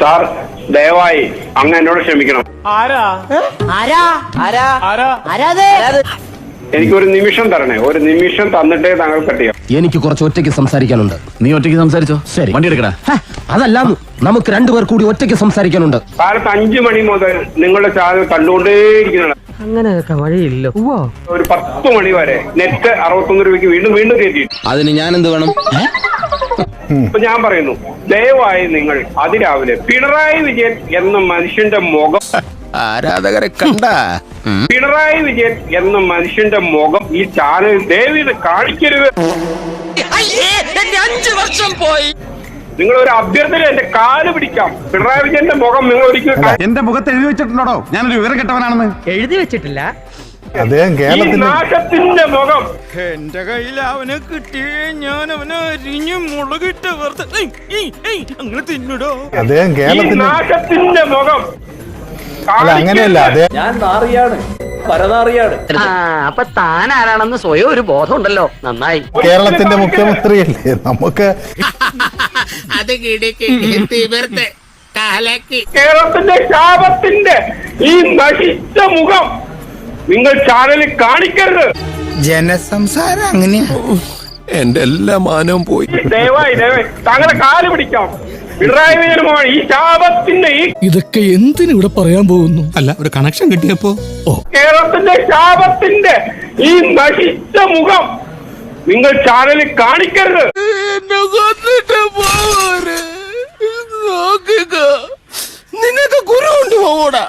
Sir ദയവായി അങ്ങ് എന്നോട് ക്ഷമിക്കണം. ആരാ? ആരാ? ആരാ? ആരാ? ആരാത് എനിക്കൊരു നിമിഷം തരണേ. ഒരു നിമിഷം തന്നിട്ടേ താങ്കൾ കട്ട് ചെയ്യാം. എനിക്ക് കുറച്ച് ഒറ്റയ്ക്ക് സംസാരിക്കാനുണ്ട്. നീ ഒറ്റയ്ക്ക് സംസാരിച്ചോ? ശരി. വണ്ടി എടുക്കടാ. അതല്ല നമുക്ക് രണ്ടുപേർ കൂടി ഒറ്റയ്ക്ക് സംസാരിക്കാനുണ്ട്. കാലത്ത് അഞ്ചു മണി മുതൽ നിങ്ങളുടെ ചാനൽ കണ്ടുകൊണ്ടേയിരിക്കുന്നതാണ് അങ്ങനെയൊക്കെ വഴിയില്ല. ഒരു പത്ത് മണി വരെ നെറ്റ് അറുപത്തൊന്ന് രൂപയ്ക്ക് വീണ്ടും വീണ്ടും കയറ്റി അതിന് ഞാൻ എന്ത് വേണം ഇപ്പൊ ഞാൻ പറയുന്നു ദയവായി നിങ്ങൾ അതിരാവിലെ പിണറായി വിജയൻ എന്ന മനുഷ്യന്റെ മുഖം ആരാധകരെ കണ്ട? പിണറായി വിജയൻ എന്ന മനുഷ്യന്റെ മുഖം ഈ ചാനൽ ദയവീത് കാണിക്കരുത്. അഞ്ചു വർഷം പോയി. നിങ്ങൾ ഒരു അഭ്യർത്ഥന എന്റെ കാൽ പിടിക്കാം. പിണറായി വിജയന്റെ മുഖം നിങ്ങൾ ഒരിക്കലും എന്റെ മുഖത്ത് എഴുതി വെച്ചിട്ടുണ്ടോ ഞാനൊരു വിവരം കെട്ടവനാണെന്ന്. എഴുതി വെച്ചിട്ടില്ല. അദ്ദേഹം കേരളത്തിന്റെ നാശത്തിന്റെ മുഖം. എന്റെ കയ്യിൽ അവനെ കിട്ടിയേ ഞാൻ അവനെ അരിഞ്ഞു മുളകിട്ട് വെറുതെ അങ്ങനെ തിന്നിടോ? അദ്ദേഹം കേരളത്തിന്റെ നാശത്തിന്റെ മുഖം. അല്ല അങ്ങനെയല്ല അദ്ദേഹം ഞാൻ നാറിയാണ്. പരനാറിയാണ്. അപ്പൊ താൻ ആരാണെന്ന് സ്വയം ഒരു ബോധം ഉണ്ടല്ലോ നന്നായി കേരളത്തിന്റെ മുഖ്യമന്ത്രി അല്ലേ നമുക്ക് കേരളത്തിന്റെ ശാപത്തിന്റെ ഈ നശിച്ച മുഖം നിങ്ങൾ ചാനലിൽ കാണിക്കരുത്. ജനസംസാരം അങ്ങനെയാ. എന്റെ എല്ലാ മാനവും പോയി. ദയവായി ദയവായി. താങ്കളുടെ കാൽ പിടിക്കാം. ഈ ശാപത്തിന്റെ ഈ ഇതൊക്കെ എന്തിനു ഇവിടെ പറയാൻ പോകുന്നു? അല്ല ഒരു കണക്ഷൻ കിട്ടിയപ്പോ? കേരളത്തിന്റെ ശാപത്തിന്റെ ഈ നശിച്ച മുഖം നിങ്ങൾ ചാനലിൽ കാണിക്കരുത്. എന്നെ കൊന്നിട്ട് പോവര്. നോക്കുക. നിനക്ക് കുരു കൊണ്ടുപോകൂടാ.